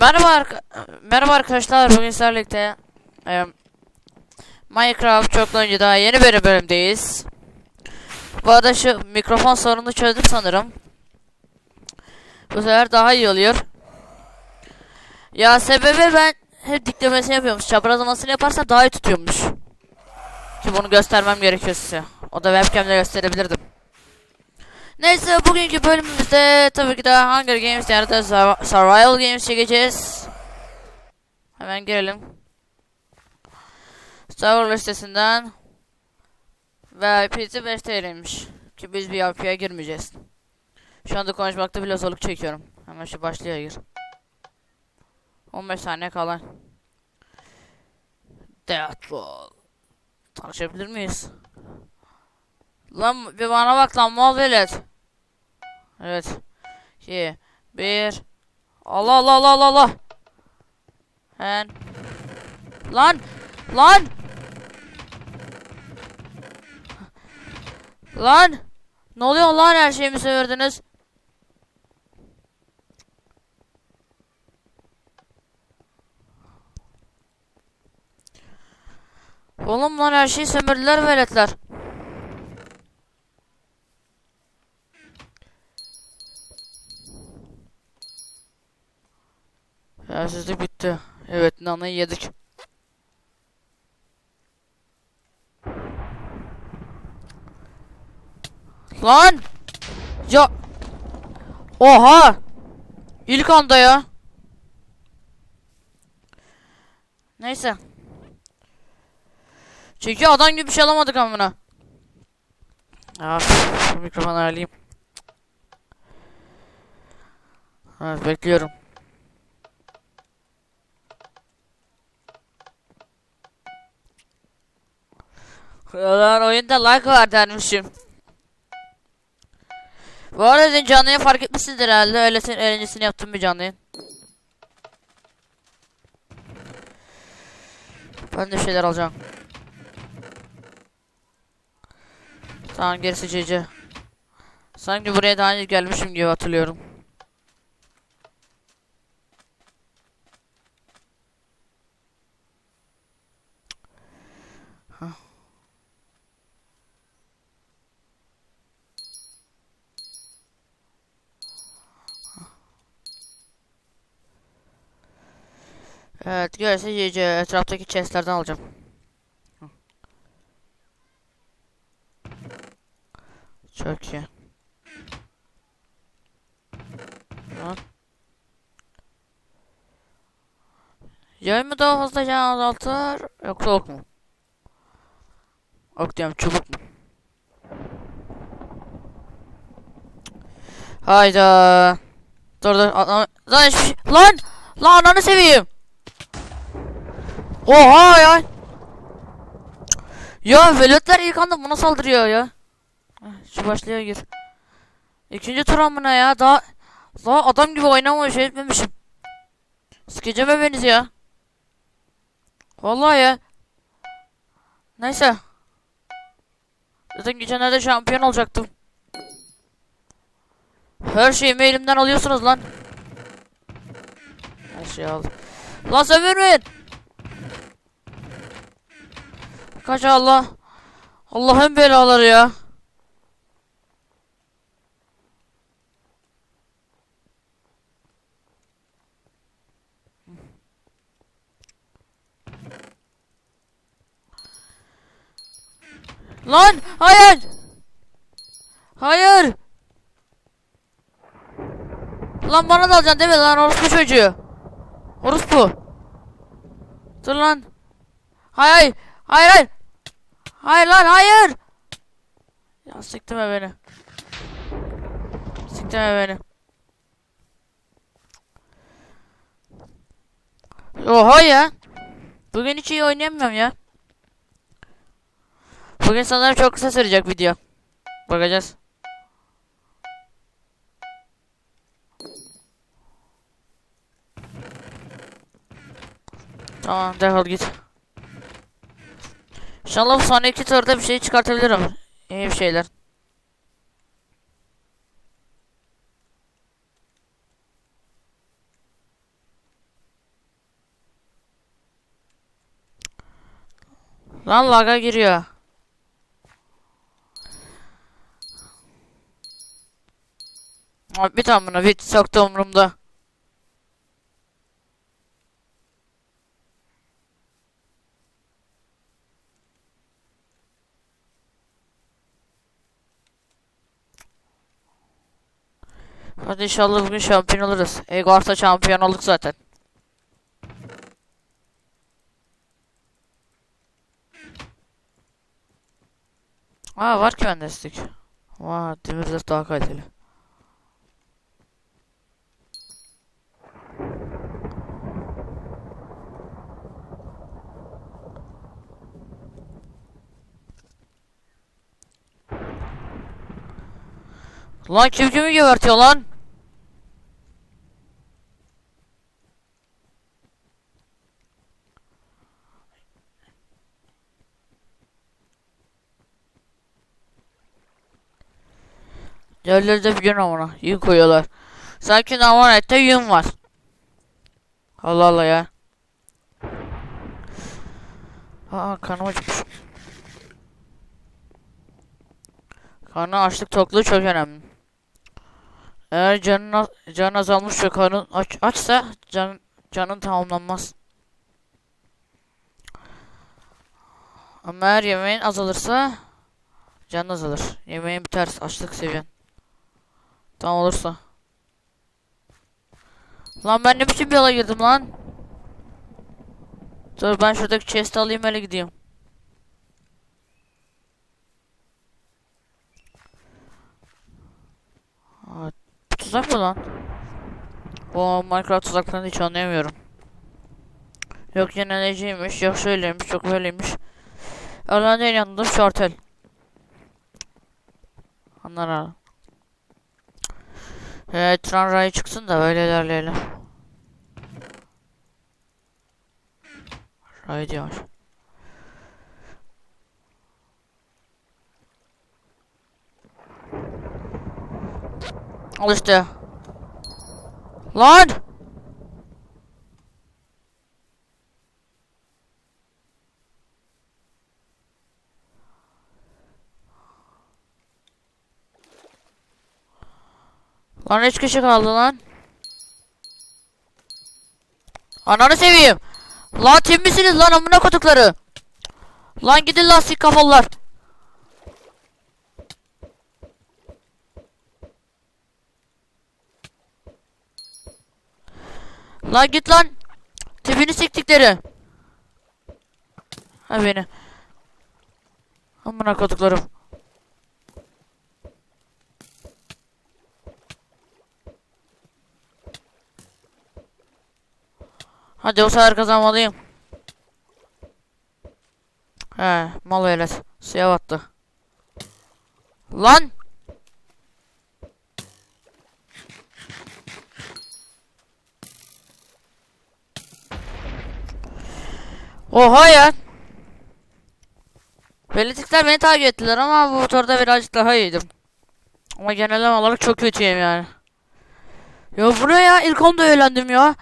Merhaba arka- merhaba arkadaşlar bugün sizlerle birlikte e, Minecraft çok önce daha yeni bir bölümdeyiz. Bu arada şu mikrofon sorununu çözdüm sanırım. Bu sefer daha iyi oluyor. Ya sebebi ben hep diklemesini yapıyormuş. Çaprazlamasını yaparsam daha iyi tutuyormuş. Ki bunu göstermem gerekiyor size. O da webcam'de gösterebilirdim. Neyse bugünkü bölümümüzde tabii ki de Hunger Games yani Survi- Survival Games çekeceğiz. Hemen girelim. Server listesinden VIP'si 5 TL'ymiş. Ki biz VIP'ye girmeyeceğiz. Şu anda konuşmakta bile zorluk çekiyorum. Hemen şu başlığa gir. 15 saniye kalan. Deathball. Tanışabilir miyiz? Lan bir bana bak lan mal velet. Evet. 2 1 Allah Allah Allah Allah Allah. Hen. Lan lan. Lan. Ne oluyor lan her şeyimi sömürdünüz? Oğlum lan her şeyi sömürdüler veletler. Yersizlik bitti. Evet nanayı yedik. Lan! Ya! Oha! İlk anda ya. Neyse. Çünkü adam gibi bir şey alamadık amına. Şu mikrofonu alayım. Evet bekliyorum. Lan oyunda like var dermişim. Bu arada dün canlı fark etmişsinizdir herhalde. Öylesine eğlencesini yaptım bir canlı. Ben de şeyler alacağım. Tamam gerisi CC. Sanki buraya daha önce gelmişim gibi hatırlıyorum. Evet CC. Etraftaki chestlerden alacağım. Çok iyi. Lan. Yay mı daha fazla can azaltır yoksa ok mu? Ok diyorum çubuk mu? Hayda. Dur dur. Lan hiçbir şey. Lan! Lan ananı seveyim. Oha ya. Ya veletler ilk anda buna saldırıyor ya. Heh, Şu başlığa gir. İkinci tur amına ya. Daha daha adam gibi oynamamış şey etmemişim. Sikeceğim hepiniz ya. Vallahi ya. Neyse. Zaten geçenlerde şampiyon olacaktım. Her şeyimi elimden alıyorsunuz lan. Her şeyi aldım. Lan sömürmeyin. Kaç Allah. Allah'ın belaları ya. Lan hayır. Hayır. Lan bana da alacaksın değil mi lan orospu çocuğu. Orospu. Dur lan. Hayır hayır. Hayır hayır. Hayır lan hayır. Ya siktime beni. Siktime beni. Oha ya. Bugün hiç iyi oynayamıyorum ya. Bugün sanırım çok kısa sürecek video. Bakacağız. Tamam defol git. İnşallah sonraki turda bir şey çıkartabilirim. İyi bir şeyler. Lan laga giriyor. Bir tane buna bit soktu umurumda. Hadi inşallah bugün şampiyon oluruz. Egoart'a şampiyon olduk zaten. Aa var ki bende destek. Vaa demir zırh daha kaliteli. Lan kim kimi gebertiyor lan? Diğerleri de bir amına. Yün koyuyorlar. Sanki Namanet'te yün var. Allah Allah ya. Aa karnım acıkmış. Karnı açlık tokluğu çok önemli. Eğer canın, az- can azalmış ve karnın aç, açsa can, canın tamamlanmaz. Ama eğer yemeğin azalırsa can azalır. Yemeğin biter açlık seviyen. Tam olursa. Lan ben ne biçim bir yola girdim lan? Dur ben şuradaki chest'i alayım öyle gideyim. Bu tuzak mı lan? O Minecraft tuzaklarını hiç anlayamıyorum. Yok yenileciymiş, yok şöyleymiş, yok böyleymiş. Öğlen en yanında şartel. Anlar abi. Ee, tren rayı çıksın da böyle ilerleyelim. Ray diyor. Al işte. Lan! Lan üç kişi kaldı lan. Ananı seveyim. Lan tim misiniz lan amına kotukları? Lan gidin lastik kafalılar. Lan git lan. Tipini siktikleri. Ha beni. Amına koduklarım. Hadi o sefer kazanmalıyım. He, mal velet. Suya battı. Lan! Oha ya! Veletikler beni takip ettiler ama bu motorda birazcık daha iyiydim. Ama genel olarak çok kötüyüm yani. Ya bu ne ya? İlk onda eğlendim ya.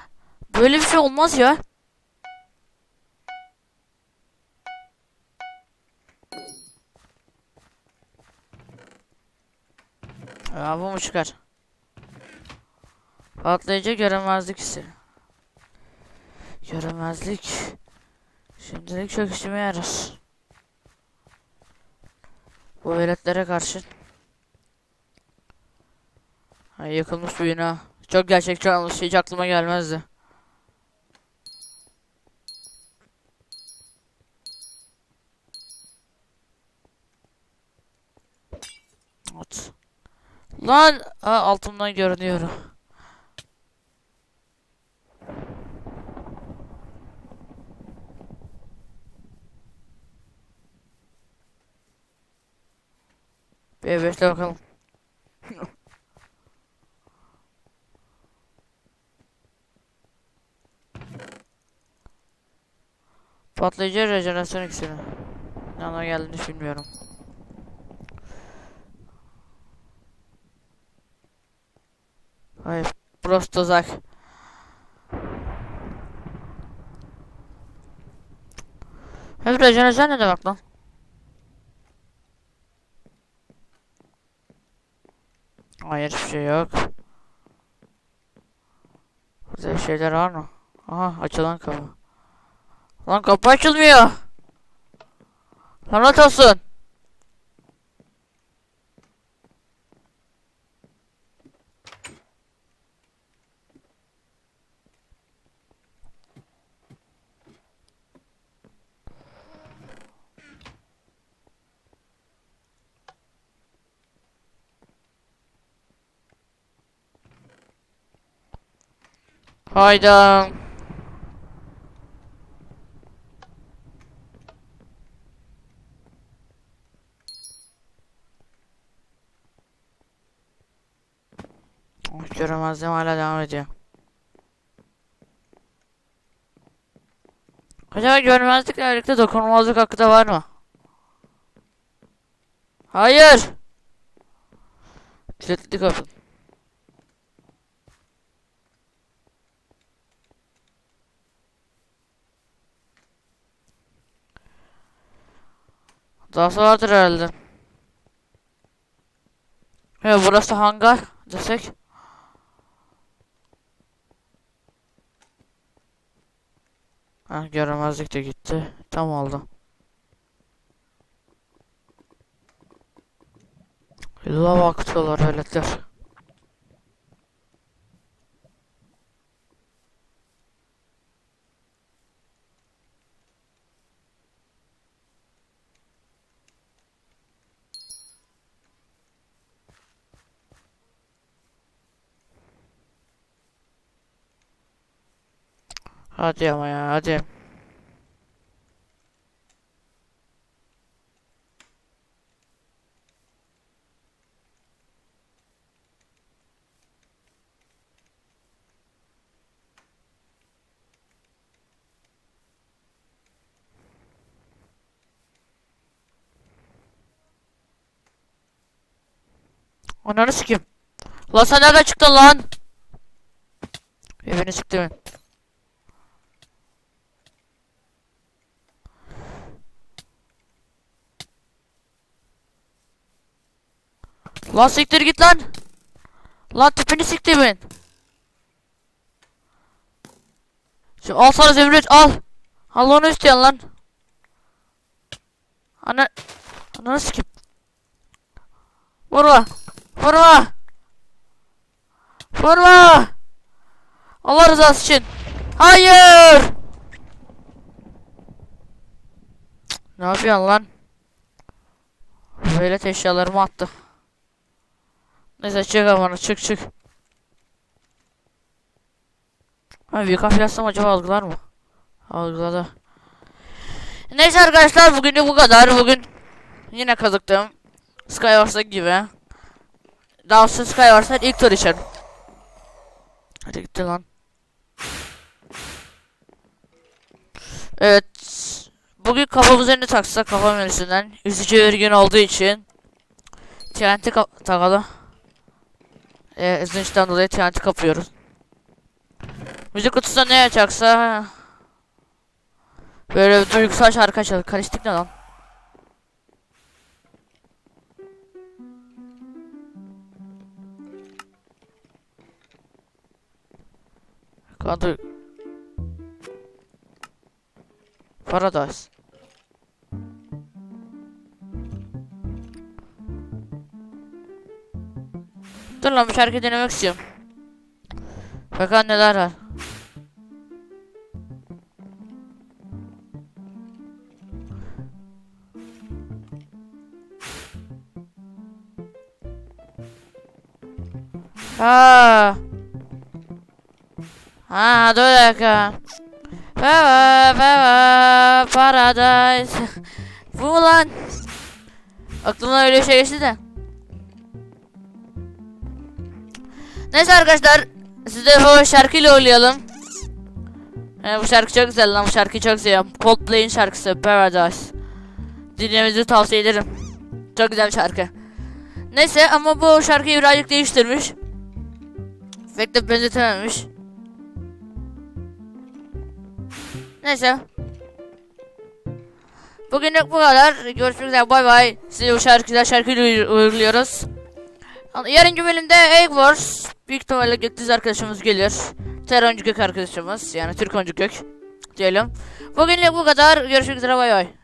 Böyle bir şey olmaz ya. Ya bu mu çıkar? Patlayıcı göremezlik hissi. Göremezlik. Şimdilik çok işime yarar. Bu veletlere karşı. Ha, yıkılmış bir bina. Çok gerçekçi olmuş. Hiç aklıma gelmezdi. Lan Aa, altımdan görünüyor. Bir bekle bakalım. Patlayıcı rejenerasyon iksiri. Ne geldiğini bilmiyorum. Hayır. Burası tuzak. Emre cenaze ne demek lan? Hayır hiçbir şey yok. Burada şeyler var mı? Aha açılan kapı. Lan kapı açılmıyor. Lanet olsun. Hayda. Göremezdim hala devam ediyor. Acaba görmezlikle birlikte dokunulmazlık hakkı da var mı? Hayır. Kilitli kapı. Daha vardır herhalde. Ya burası hangar desek. Ha göremezlik de gitti. Tam oldu. Lav akıtıyorlar veletler. Hadi ama ya hadi. Ananı sikeyim. Lan sen nereden çıktın lan? Evini sikti Lan siktir git lan. Lan tipini siktimin. Şimdi al sana zümrüt al. Al onu isteyen lan. Ana. Ananı sikeyim. Vurma. Vurma. Vurma. Allah rızası için. Hayır. Ne yapıyorsun lan? Böyle eşyalarımı attı. Neyse çık aman çık çık. Ha büyük enflasyon acaba algılar mı? Algıladı. Neyse arkadaşlar bugün bu kadar. Bugün yine kazıktım. Skywars'taki gibi. Daha sonra Skywars'ın ilk tur için. Hadi gitti lan. Evet. Bugün kafamıza ne taksak kafa menüsünden. Üzücü bir gün olduğu için. TNT ka- takalım. Ee, üzünçten dolayı TNT kapıyoruz. Müzik kutusunda ne açacaksa Böyle duygusal şarkı açalım. Karıştık ne lan? Kadro Paradise Dur lan bir şarkı denemek istiyorum. Bakalım neler var. Ha. Ha dur dakika. Baba baba paradise. Bu mu lan? Aklımdan öyle bir şey geçti de. Neyse arkadaşlar. Size bu şarkıyla oynayalım. Ee, bu şarkı çok güzel lan bu şarkıyı çok seviyorum. Coldplay'in şarkısı Paradise. Dinlemenizi tavsiye ederim. Çok güzel bir şarkı. Neyse ama bu şarkıyı birazcık değiştirmiş. Pek de benzetememiş. Neyse. Bugünlük bu kadar. Görüşmek üzere. Bay bay. Size bu şarkı güzel şarkıyı uyguluyoruz. Yarınki bölümde Egg Wars. Büyük ihtimalle Gökdüz arkadaşımız gelir. Teroncu Gök arkadaşımız. Yani Türk Oncu Gök. Diyelim. Bugünlük bu kadar. Görüşmek üzere. Bay bay.